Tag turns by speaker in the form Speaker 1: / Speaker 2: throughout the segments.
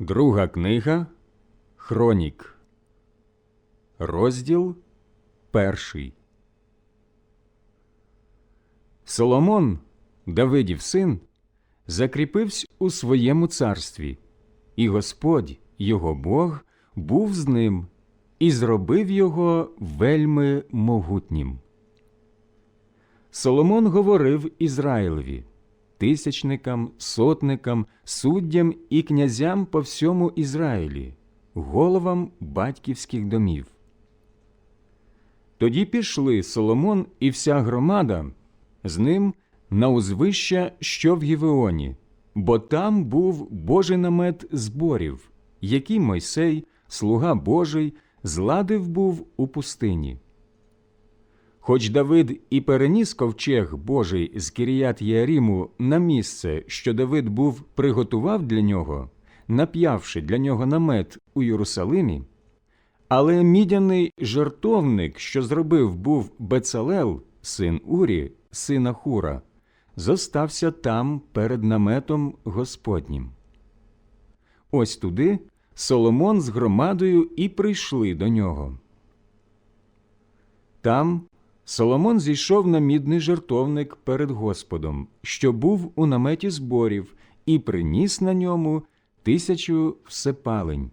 Speaker 1: Друга книга Хронік, розділ перший. Соломон, Давидів син, закріпився у своєму царстві, і Господь, його Бог, був з ним і зробив його вельми могутнім. Соломон говорив Ізраїлеві, тисячникам, сотникам, суддям і князям по всьому Ізраїлі, головам батьківських домів. Тоді пішли Соломон і вся громада з ним на узвища, що в Гівеоні, бо там був Божий намет зборів, який Мойсей, слуга Божий, зладив був у пустині. Хоч Давид і переніс ковчег Божий з Кіріят Єаріму на місце, що Давид був приготував для нього, нап'явши для нього намет у Єрусалимі, але мідяний жертовник, що зробив був Бецалел, син Урі, сина Хура, зостався там перед наметом Господнім. Ось туди Соломон з громадою і прийшли до нього. Там Соломон зійшов на мідний жертовник перед Господом, що був у наметі зборів, і приніс на ньому тисячу всепалень.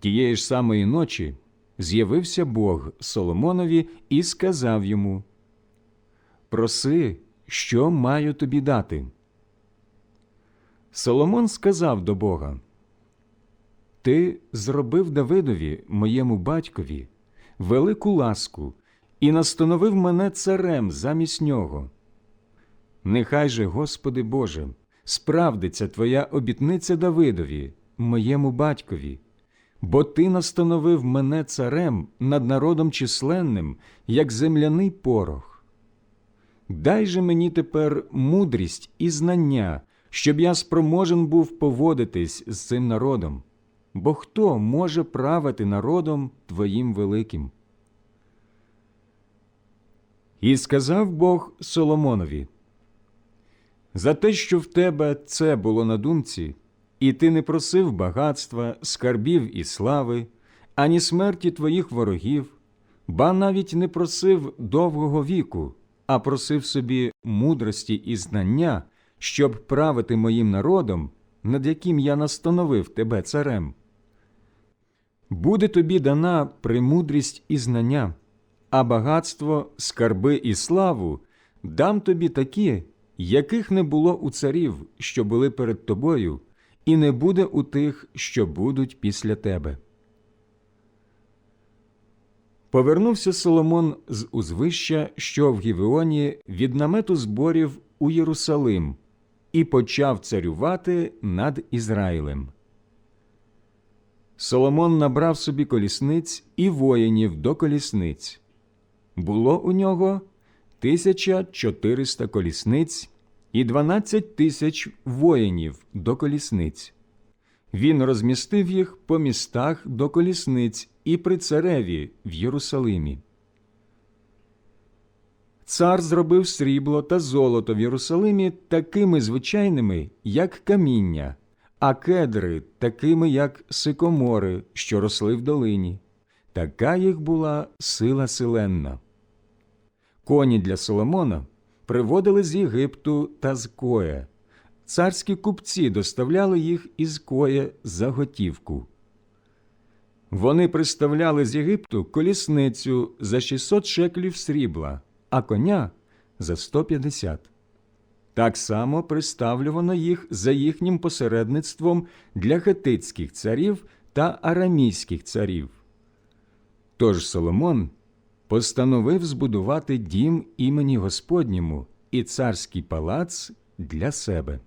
Speaker 1: Тієї ж самої ночі з'явився Бог Соломонові і сказав йому Проси, що маю тобі дати. Соломон сказав до Бога Ти зробив Давидові, моєму батькові, велику ласку і настановив мене царем замість нього. Нехай же, Господи Боже, справдиться Твоя обітниця Давидові, моєму батькові, бо Ти настановив мене царем над народом численним, як земляний порох. Дай же мені тепер мудрість і знання, щоб я спроможен був поводитись з цим народом, бо хто може правити народом Твоїм великим? І сказав Бог Соломонові, за те, що в тебе це було на думці, і ти не просив багатства, скарбів і слави, ані смерті твоїх ворогів, ба навіть не просив довгого віку, а просив собі мудрості і знання, щоб правити моїм народом, над яким я настановив тебе царем. Буде тобі дана премудрість і знання а багатство, скарби і славу дам тобі такі, яких не було у царів, що були перед тобою, і не буде у тих, що будуть після тебе. Повернувся Соломон з узвища, що в Гівеоні від намету зборів у Єрусалим, і почав царювати над Ізраїлем. Соломон набрав собі колісниць і воїнів до колісниць було у нього 1400 колісниць і 12 тисяч воїнів до колісниць. Він розмістив їх по містах до колісниць і при цареві в Єрусалимі. Цар зробив срібло та золото в Єрусалимі такими звичайними, як каміння, а кедри такими, як сикомори, що росли в долині. Така їх була сила силенна. Коні для Соломона приводили з Єгипту та з Коя. Царські купці доставляли їх із Коя за готівку. Вони приставляли з Єгипту колісницю за 600 шеклів срібла, а коня за 150. Так само приставлювано їх за їхнім посередництвом для хетицьких царів та арамійських царів. Тож Соломон постановив збудувати дім імені Господньому і царський палац для себе.